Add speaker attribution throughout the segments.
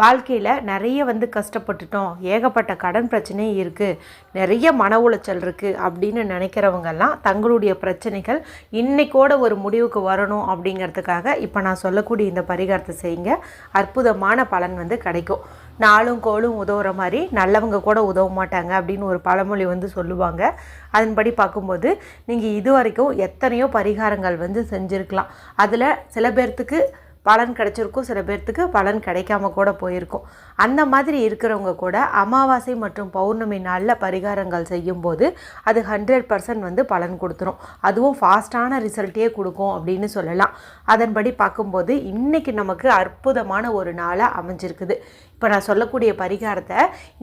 Speaker 1: வாழ்க்கையில் நிறைய வந்து கஷ்டப்பட்டுட்டோம். ஏகப்பட்ட கடன் பிரச்சனை இருக்குது நிறைய மன உளைச்சல் இருக்குது அப்படின்னு நினைக்கிறவங்கெல்லாம் தங்களுடைய பிரச்சனைகள் இன்னைக்கோட ஒரு முடிவுக்கு வரணும் அப்படிங்கிறதுக்காக இப்போ நான் சொல்லக்கூடிய இந்த பரிகாரத்தை செய்யுங்க. அற்புதமான பலன் வந்து கிடைக்கும். நாளும் கோளும் உதவுற மாதிரி நல்லவங்க கூட உதவ மாட்டாங்க அப்படின்னு ஒரு பழமொழி வந்து சொல்லுவாங்க. அதன்படி பார்க்கும்போது நீங்கள் இது வரைக்கும் எத்தனையோ பரிகாரங்கள் வந்து செஞ்சுருக்கலாம். அதில் சில பேர்த்துக்கு பலன் கிடைச்சிருக்கும். சில பேர்த்துக்கு பலன் கிடைக்காம கூட போயிருக்கும். அந்த மாதிரி இருக்கிறவங்க கூட அமாவாசை மற்றும் பௌர்ணமி நாளில் பரிகாரங்கள் செய்யும்போது அது ஹண்ட்ரட் பர்சன்ட் வந்து பலன் கொடுத்துரும். அதுவும் ஃபாஸ்ட்டான ரிசல்ட்டே கொடுக்கும் அப்படின்னு சொல்லலாம். அதன்படி பார்க்கும்போது இன்றைக்கி நமக்கு அற்புதமான ஒரு நாளாக அமைஞ்சிருக்குது. இப்போ நான் சொல்லக்கூடிய பரிகாரத்தை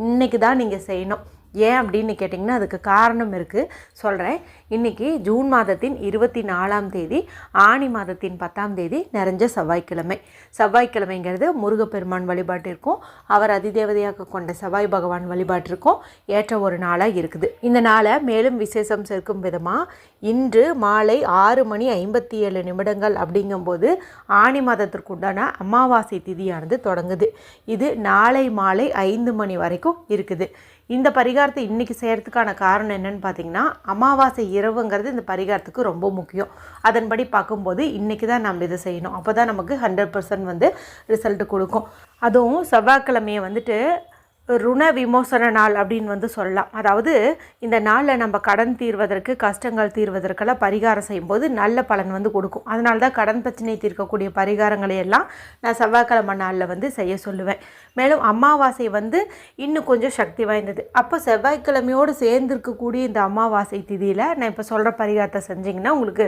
Speaker 1: இன்றைக்கி தான் நீங்கள் செய்யணும். ஏன் அப்படின்னு கேட்டிங்கன்னா அதுக்கு காரணம் இருக்குது சொல்கிறேன் இன்றைக்கி ஜூன் மாதத்தின் இருபத்தி நாலாம் தேதி ஆணி மாதத்தின் பத்தாம் தேதி நிறைஞ்ச செவ்வாய்க்கிழமை. செவ்வாய்க்கிழமைங்கிறது முருகப்பெருமான் வழிபாட்டிற்கும் அவர் அதிதேவதையாக கொண்ட செவ்வாய் பகவான் வழிபாட்டிற்கும் ஏற்ற ஒரு நாளாக இருக்குது. இந்த நாளை மேலும் விசேஷம் சேர்க்கும் விதமாக இன்று மாலை ஆறு மணி ஐம்பத்தி ஏழு நிமிடங்கள் அப்படிங்கும்போது ஆணி மாதத்திற்குண்டான அமாவாசை திதியானது தொடங்குது. இது நாளை மாலை ஐந்து மணி வரைக்கும் இருக்குது. இந்த பரிகாரத்தை இன்றைக்கி செய்கிறதுக்கான காரணம் என்னன்னு பார்த்தீங்கன்னா அமாவாசை இரவுங்கிறது இந்த பரிகாரத்துக்கு ரொம்ப முக்கியம். அதன்படி பார்க்கும்போது இன்றைக்கி தான் நம்ம இதை செய்யணும். அப்போ தான் நமக்கு ஹண்ட்ரட் பர்சன்ட் வந்து ரிசல்ட் கொடுக்கும். அதுவும் செவ்வாய்க்கிழமையை வந்துட்டு ருண விமோசன நாள் அப்படின்னு வந்து சொல்லலாம். அதாவது இந்த நாளில் நம்ம கடன் தீர்வதற்கு கஷ்டங்கள் தீர்வதற்கெல்லாம் பரிகாரம் செய்யும்போது நல்ல பலன் வந்து கொடுக்கும். அதனால தான் கடன் பிரச்சனை தீர்க்கக்கூடிய பரிகாரங்களை எல்லாம் நான் செவ்வாய்க்கிழமை நாளில் வந்து செய்ய சொல்லுவேன். மேலும் அமாவாசை வந்து இன்னும் கொஞ்சம் சக்தி வாய்ந்தது. அப்போ செவ்வாய்க்கிழமையோடு சேர்ந்துருக்கக்கூடிய இந்த அமாவாசை திதியில் நான் இப்போ சொல்கிற பரிகாரத்தை செஞ்சிங்கன்னா உங்களுக்கு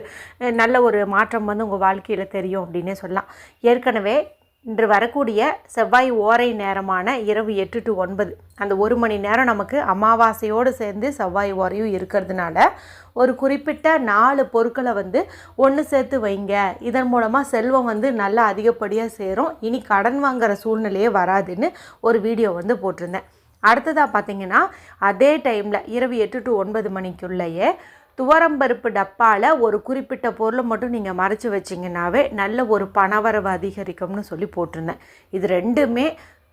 Speaker 1: நல்ல ஒரு மாற்றம் வந்து உங்கள் வாழ்க்கையில் தெரியும் அப்படின்னே சொல்லலாம். ஏற்கனவே இன்று வரக்கூடிய செவ்வாய் ஓரை நேரமான இரவு எட்டு டு ஒன்பது. அந்த ஒரு மணி நேரம் நமக்கு அமாவாசையோடு சேர்ந்து செவ்வாய் ஓரையும் இருக்கிறதுனால ஒரு குறிப்பிட்ட நாலு பொருட்களை வந்து ஒன்று சேர்த்து வைங்க. இதன் மூலமாக செல்வம் வந்து நல்லா அதிகப்படியாக சேரும். இனி கடன் வாங்குகிற சூழ்நிலையே வராதுன்னு ஒரு வீடியோ வந்து போட்டிருந்தேன். அடுத்ததாக பார்த்தீங்கன்னா அதே டைமில் இரவு எட்டு டு ஒன்பது மணிக்குள்ளேயே துவரம்பருப்பு டப்பாவில் ஒரு குறிப்பிட்ட பொருளை மட்டும் நீங்கள் மறைச்சி வச்சிங்கனாவே நல்ல ஒரு பணவரவு அதிகரிக்கும்னு சொல்லி போட்டிருந்தேன். இது ரெண்டுமே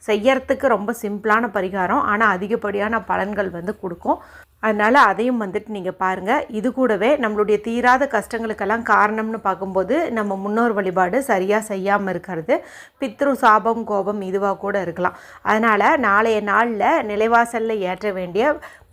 Speaker 1: செய்யறதுக்கு ரொம்ப சிம்பிளான பரிகாரம். ஆனால் அதிகப்படியான பலன்கள் வந்து கொடுக்கும். அதனால் அதையும் வந்துட்டு நீங்கள் பாருங்கள் இது கூடவே நம்மளுடைய தீராத கஷ்டங்களுக்கெல்லாம் காரணம்னு பார்க்கும்போது நம்ம முன்னோர் வழிபாடு சரியாக செய்யாமல் இருக்கிறது. பித்ரு சாபம் கோபம் இதுவாக கூட இருக்கலாம். அதனால் நாளைய நாளில் நிலைவாசலில் ஏற்ற வேண்டிய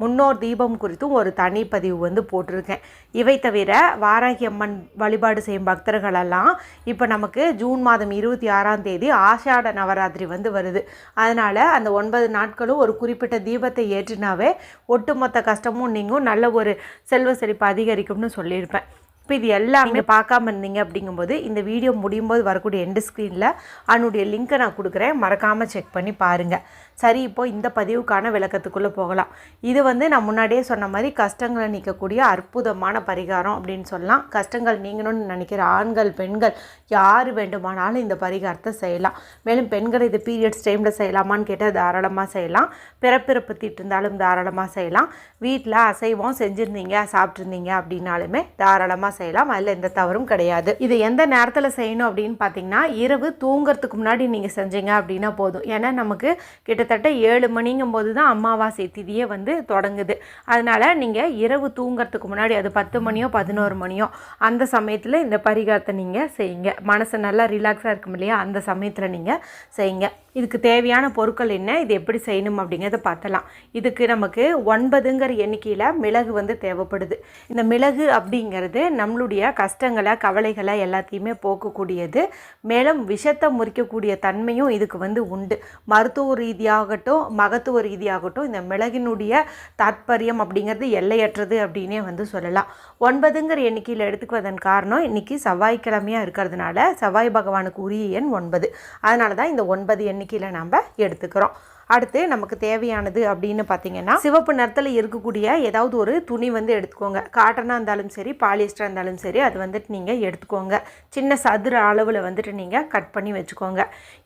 Speaker 1: முன்னோர் தீபம் குறித்தும் ஒரு தனி பதிவு வந்து போட்டிருக்கேன். இவை தவிர வாராகி அம்மன் வழிபாடு செய்யும் பக்தர்களெல்லாம் இப்போ நமக்கு ஜூன் மாதம் இருபத்தி ஆறாம் தேதி ஆஷாட நவராத்திரி வந்து வருது. அதனால் அந்த ஒன்பது நாட்களும் ஒரு குறிப்பிட்ட தீபத்தை ஏற்றினாவே ஒட்டுமொத்த கஷ்டமும் நீங்கும் நல்ல ஒரு செல்வ செழிப்பு அதிகரிக்கும்னு சொல்லியிருப்பேன். இப்போ இது எல்லாம் பார்க்காம இருந்தீங்க அப்படிங்கும்போது இந்த வீடியோ முடியும் போது வரக்கூடிய எண்டு ஸ்க்ரீனில் அதனுடைய லிங்க்கை நான் கொடுக்குறேன். மறக்காமல் செக் பண்ணி பாருங்கள் சரி இப்போ இந்த பதிவுக்கான விளக்கத்துக்குள்ளே போகலாம். இது வந்து நான் முன்னாடியே சொன்ன மாதிரி கஷ்டங்களை நீக்கக்கூடிய அற்புதமான பரிகாரம் அப்படின்னு சொல்லலாம். கஷ்டங்கள் நீங்கணும்னு நினைக்கிற ஆண்கள் பெண்கள் யார் வேண்டுமானாலும் இந்த பரிகாரத்தை செய்யலாம். மேலும் பெண்கள் இது பீரியட்ஸ் டைமில் செய்யலாமான்னு கேட்டால் தாராளமாக செய்யலாம். பிறப்பிறப்பு தீட்டு இருந்தாலும் தாராளமாக செய்யலாம். வீட்டில் அசைவம் செஞ்சுருந்தீங்க சாப்பிட்ருந்தீங்க அப்படின்னாலுமே தாராளமாக செய்யலாம். அதில் எந்த தவறும் கிடையாது. இது எந்த நேரத்தில் செய்யணும் அப்படின்னு பார்த்தீங்கன்னா இரவு தூங்கிறதுக்கு முன்னாடி நீங்கள் செஞ்சீங்க அப்படின்னா போதும். ஏன்னா நமக்கு கிட்டத்தட்ட ஏழு மணிங்கும் போது தான் அமாவாசை திதியே வந்து தொடங்குது. அதனால் நீங்கள் இரவு தூங்கிறதுக்கு முன்னாடி அது பத்து மணியோ பதினோரு மணியோ அந்த சமயத்தில் இந்த பரிகாரத்தை நீங்கள் செய்யுங்க. மனசு நல்லா ரிலாக்ஸாக இருக்கும் இல்லையா? அந்த சமயத்தில் நீங்கள் செய்யுங்க. இதுக்கு தேவையான பொருட்கள் என்ன இது எப்படி செய்யணும் அப்படிங்கிறத பார்த்தலாம். இதுக்கு நமக்கு ஒன்பதுங்கிற எண்ணிக்கையில் மிளகு வந்து தேவைப்படுது. இந்த மிளகு அப்படிங்கிறது நம்மளுடைய கஷ்டங்களை கவலைகளை எல்லாத்தையுமே போக்கக்கூடியது. மேலும் விஷத்தை முறிக்கக்கூடிய தன்மையும் இதுக்கு வந்து உண்டு. மருத்துவ ரீதியாகட்டும் மகத்துவ ரீதியாகட்டும் இந்த மிளகினுடைய தாத்பரியம் அப்படிங்கிறது எல்லையற்றது அப்படின்னே வந்து சொல்லலாம். ஒன்பதுங்கிற எண்ணிக்கையில் எடுத்துக்குவதன் காரணம் இன்னைக்கு செவ்வாய்க்கிழமையாக இருக்கிறதுனால செவ்வாய் பகவானுக்கு உரிய எண் ஒன்பது. அதனால தான் இந்த ஒன்பது எண்ணிக்கை எண்ணிக்கையில் நம்ம எடுத்துக்கிறோம். அடுத்து நமக்கு தேவையானது அப்படின்னு பார்த்தீங்கன்னா சிவப்பு நிறத்தில் இருக்கக்கூடிய ஏதாவது ஒரு துணி வந்து எடுத்துக்கோங்க. காட்டனாக இருந்தாலும் சரி பாலிஸ்டராக இருந்தாலும் சரி அது வந்துட்டு நீங்கள் எடுத்துக்கோங்க. சின்ன சதுர அளவில் வந்துட்டு நீங்கள் கட் பண்ணி வச்சுக்கோங்க.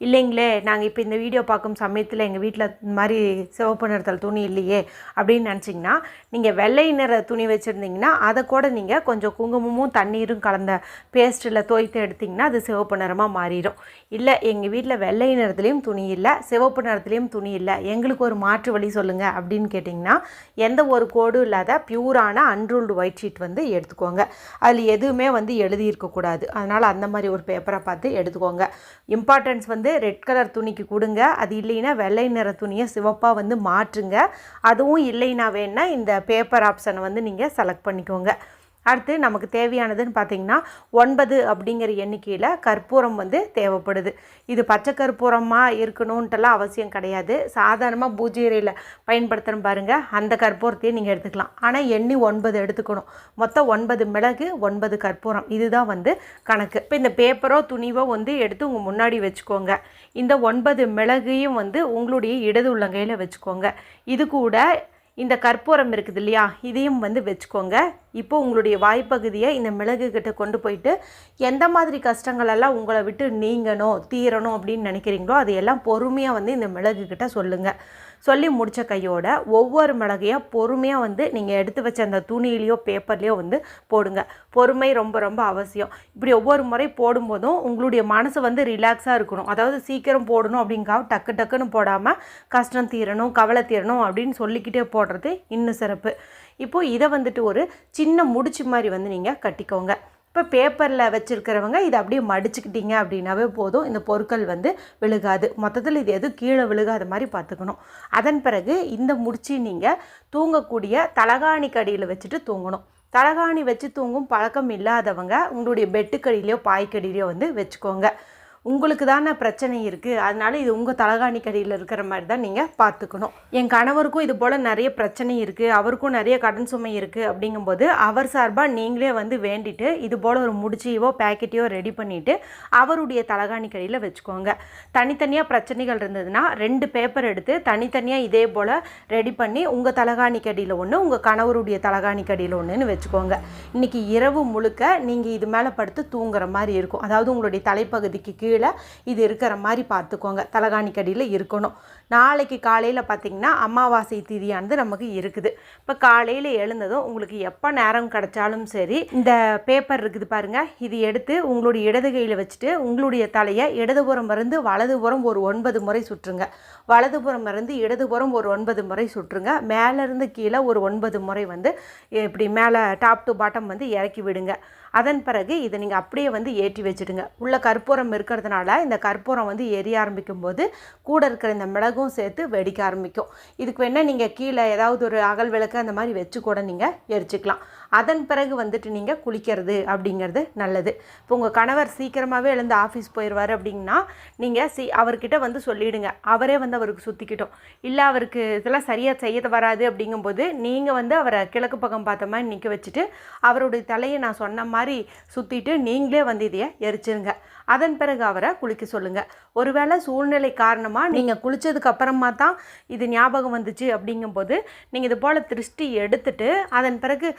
Speaker 1: இல்லைங்களே நாங்கள் இப்போ இந்த வீடியோ பார்க்கும் சமயத்தில் எங்கள் வீட்டில் இந்த மாதிரி சிவப்பு நிறத்தில் துணி இல்லையே அப்படின்னு நினச்சிங்கன்னா நீங்கள் வெள்ளை நிற துணி வச்சுருந்தீங்கன்னா அதை கூட நீங்கள் கொஞ்சம் குங்குமமும் தண்ணீரும் கலந்த பேஸ்ட்டில் தோய்த்து எடுத்திங்கன்னா அது சிவப்பு நிறமாக மாறிடும். இல்லை எங்கள் வீட்டில் வெள்ளை நிறத்துலேயும் துணி இல்லை சிவப்பு நிறத்துலேயும் துணி இல்லை. எங்களுக்கு ஒரு மாற்று வழி சொல்லுங்கள் அப்படின்னு கேட்டிங்கன்னா எந்த ஒரு கோடும் இல்லாத பியூரான அன்ரூல்டு ஒயிட் ஷீட் வந்து எடுத்துக்கோங்க. அதில் எதுவுமே வந்து எழுதியிருக்கக்கூடாது அதனால் அந்த மாதிரி ஒரு பேப்பரை பார்த்து எடுத்துக்கோங்க. இம்பார்ட்டன்ஸ் வந்து ரெட் கலர் துணிக்கு கொடுங்க. அது இல்லைன்னா வெள்ளை நிற துணியை சிவப்பாக வந்து மாற்றுங்க. அதுவும் இல்லைன்னா வேணால் இந்த பேப்பர் ஆப்ஷனை வந்து நீங்கள் செலக்ட் பண்ணிக்கோங்க. அடுத்து நமக்கு தேவையானதுன்னு பார்த்தீங்கன்னா ஒன்பது அப்படிங்கிற எண்ணிக்கையில் கற்பூரம் வந்து தேவைப்படுது. இது பச்சை கற்பூரமாக இருக்கணுன்ட்டுலாம் அவசியம் கிடையாது. சாதாரணமாக பூஜை பயன்படுத்துகிறோம் பாருங்கள் அந்த கற்பூரத்தையும் நீங்கள் எடுத்துக்கலாம். ஆனால் எண்ணி ஒன்பது எடுத்துக்கணும். மொத்தம் ஒன்பது மிளகு ஒன்பது கற்பூரம். இதுதான் வந்து கணக்கு. இப்போ இந்த பேப்பரோ துணிவோ வந்து எடுத்து உங்கள் முன்னாடி வச்சுக்கோங்க. இந்த ஒன்பது மிளகையும் வந்து உங்களுடைய இடது உள்ளங்கையில் வச்சுக்கோங்க. இது கூட இந்த கற்பூரம் இருக்குது இல்லையா இதையும் வந்து வச்சுக்கோங்க. இப்போ உங்களுடைய வாய்ப்பகுதியை இந்த மிளகு கிட்ட கொண்டு போயிட்டு எந்த மாதிரி கஷ்டங்களெல்லாம் உங்களை விட்டு நீங்கணும் தீரணும் அப்படின்னு நினைக்கிறீங்களோ அதையெல்லாம் பொறுமையாக வந்து இந்த மிளகு கிட்ட சொல்லுங்கள் சொல்லி முடித்த கையோட ஒவ்வொரு மிளகையாக பொறுமையாக வந்து நீங்கள் எடுத்து வச்ச அந்த துணியிலையோ பேப்பர்லேயோ வந்து போடுங்க. பொறுமை ரொம்ப ரொம்ப அவசியம். இப்படி ஒவ்வொரு முறை போடும்போதும் உங்களுடைய மனசு வந்து ரிலாக்ஸாக இருக்கணும். அதாவது சீக்கிரம் போடணும் அப்படிங்காக டக்கு டக்குன்னு போடாமல் கஷ்டம் தீரணும் கவலை தீரணும் அப்படின்னு சொல்லிக்கிட்டே போடுறது இன்னும் சிறப்பு. இப்போது இதை வந்துட்டு ஒரு சின்ன முடிச்சு மாதிரி வந்து நீங்கள் கட்டிக்கோங்க. இப்போ பேப்பரில் வச்சுருக்கிறவங்க இதை அப்படியே மடிச்சுக்கிட்டீங்க அப்படின்னாவே போதும். இந்த பொருட்கள் வந்து விழுகாது. மொத்தத்தில் இது எதுவும் கீழே விழுகாத மாதிரி பார்த்துக்கணும். அதன் பிறகு இந்த முடிச்சு நீங்கள் தூங்கக்கூடிய தலகாணி கடியில் வச்சுட்டு தூங்கணும். தலகாணி வச்சு தூங்கும் பழக்கம் இல்லாதவங்க உங்களுடைய பெட்டுக்கடியிலையோ பாய்க்கடியிலையோ வந்து வச்சுக்கோங்க. உங்களுக்கு தானே பிரச்சனை இருக்குது அதனால் இது உங்கள் தலகாணிக்கடியில் இருக்கிற மாதிரி தான் நீங்கள் பார்த்துக்கணும். என் கணவருக்கும் இது போல் நிறைய பிரச்சனை இருக்குது அவருக்கும் நிறைய கடன் சுமை இருக்குது அப்படிங்கும்போது அவர் சார்பாக நீங்களே வந்து வேண்டிட்டு இது போல் ஒரு முடிச்சையோ பேக்கெட்டையோ ரெடி பண்ணிவிட்டு அவருடைய தலகாணிக்கடியில் வச்சுக்கோங்க. தனித்தனியாக பிரச்சனைகள் இருந்ததுன்னா ரெண்டு பேப்பர் எடுத்து தனித்தனியாக இதே போல் ரெடி பண்ணி உங்கள் தலகாணிக்கடியில் ஒன்று உங்கள் கணவருடைய தலகாணிக்கடியில் ஒன்றுன்னு வச்சுக்கோங்க. இன்றைக்கி இரவு முழுக்க நீங்கள் இது மேலே படுத்து தூங்குற மாதிரி இருக்கும். அதாவது உங்களுடைய தலைப்பகுதிக்கு கீழே இது இருக்கிற மாதிரி பார்த்துக்கோங்க. தலகாணிக்கடியில் இருக்கணும். நாளைக்கு காலையில் பார்த்திங்கன்னா அமாவாசை திதியானது நமக்கு இருக்குது. இப்போ காலையில் எழுந்ததும் உங்களுக்கு எப்போ நேரம் கிடைச்சாலும் சரி இந்த பேப்பர் இருக்குது பாருங்கள் இது எடுத்து உங்களுடைய இடது கையில் வச்சுட்டு உங்களுடைய தலையை இடதுபுறம் இருந்து வலதுபுறம் ஒரு ஒன்பது முறை சுற்றுங்க. வலதுபுறம் இருந்து இடதுபுறம் ஒரு ஒன்பது முறை சுற்றுங்க. மேலேருந்து கீழே ஒரு ஒன்பது முறை வந்து இப்படி மேலே டாப் டு பாட்டம் வந்து இறக்கி விடுங்க. அதன் பிறகு இதை நீங்கள் அப்படியே வந்து ஏற்றி வச்சுடுங்க. உள்ள கற்பூரம் இருக்கிறதுனால இந்த கற்பூரம் வந்து எரிய ஆரம்பிக்கும் போது கூட இருக்கிற இந்த மிளகும் சேர்த்து வெடிக்க ஆரம்பிக்கும். இதுக்கு வேணால் நீங்கள் கீழே ஏதாவது ஒரு அகல் விளக்கு அந்த மாதிரி வச்சு கூட நீங்கள் எரிச்சிக்கலாம். அதன் பிறகு வந்துட்டு நீங்கள் குளிக்கிறது அப்படிங்கிறது நல்லது. இப்போ உங்கள் கணவர் சீக்கிரமாகவே எழுந்து ஆஃபீஸ் போயிடுவார் அப்படின்னா நீங்கள் சி அவர்கிட்ட வந்து சொல்லிவிடுங்க அவரே வந்து அவருக்கு சுற்றிக்கிட்டோம் இல்லை அவருக்கு இதெல்லாம் சரியாக செய்ய வராது அப்படிங்கும்போது நீங்கள் வந்து அவரை கிழக்கு பக்கம் பார்த்த மாதிரி நிற்க வச்சுட்டு அவருடைய தலையை நான் சொன்ன மாதிரி சுற்றிட்டு நீங்களே வந்து இதையை எரிச்சிருங்க. அதன் பிறகு அவரை குளிக்க சொல்லுங்கள் ஒருவேளை சூழ்நிலை காரணமாக நீங்கள் குளித்ததுக்கு அப்புறமா தான் இது ஞாபகம் வந்துச்சு அப்படிங்கும்போது நீங்கள் இது போல் திருஷ்டி எடுத்துட்டு அதன் பிறகு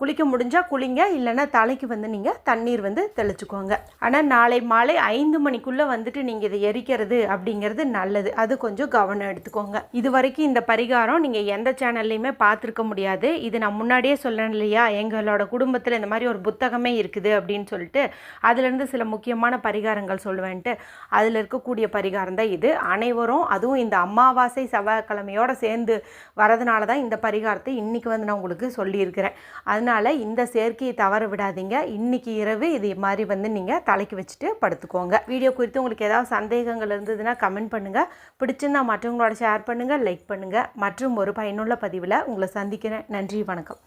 Speaker 1: குளிக்க முடிஞ்சால் குளிங்க இல்லைன்னா தலைக்கு வந்து நீங்கள் தண்ணீர் வந்து தெளிச்சுக்கோங்க. ஆனால் நாளை மாலை ஐந்து மணிக்குள்ளே வந்துட்டு நீங்கள் இதை எரிக்கிறது அப்படிங்கிறது நல்லது. அது கொஞ்சம் கவனம் எடுத்துக்கோங்க. இது வரைக்கும் இந்த பரிகாரம் நீங்கள் எந்த சேனல்லையுமே பார்த்துருக்க முடியாது. இது நான் முன்னாடியே சொல்லணும் இல்லையா? எங்களோட குடும்பத்தில் இந்த மாதிரி ஒரு புத்தகமே இருக்குது அப்படின்னு சொல்லிட்டு அதுலேருந்து சில முக்கியமான பரிகாரங்கள் சொல்லுவேன்ட்டு. அதில் இருக்கக்கூடிய பரிகாரம் தான் இது. அனைவரும் அதுவும் இந்த அமாவாசை செவ்வாய்க்கிழமையோடு சேர்ந்து வரதுனால தான் இந்த பரிகாரத்தை இன்றைக்கி வந்து நான் உங்களுக்கு சொல்லியிருக்கிறேன். அதனால் இந்த சேர்க்கையை தவற விடாதீங்க. இன்றைக்கி இரவு இது மாதிரி வந்து நீங்கள் தலைக்கு வச்சுட்டு படுத்துக்கோங்க. வீடியோ குறித்து உங்களுக்கு ஏதாவது சந்தேகங்கள் இருந்ததுன்னா கமெண்ட் பண்ணுங்கள் பிடிச்சிருந்தா மற்றவங்களோட ஷேர் பண்ணுங்கள் லைக் பண்ணுங்கள் மற்றும் ஒரு பயனுள்ள பதிவில் உங்களை சந்திக்கிறேன். நன்றி வணக்கம்.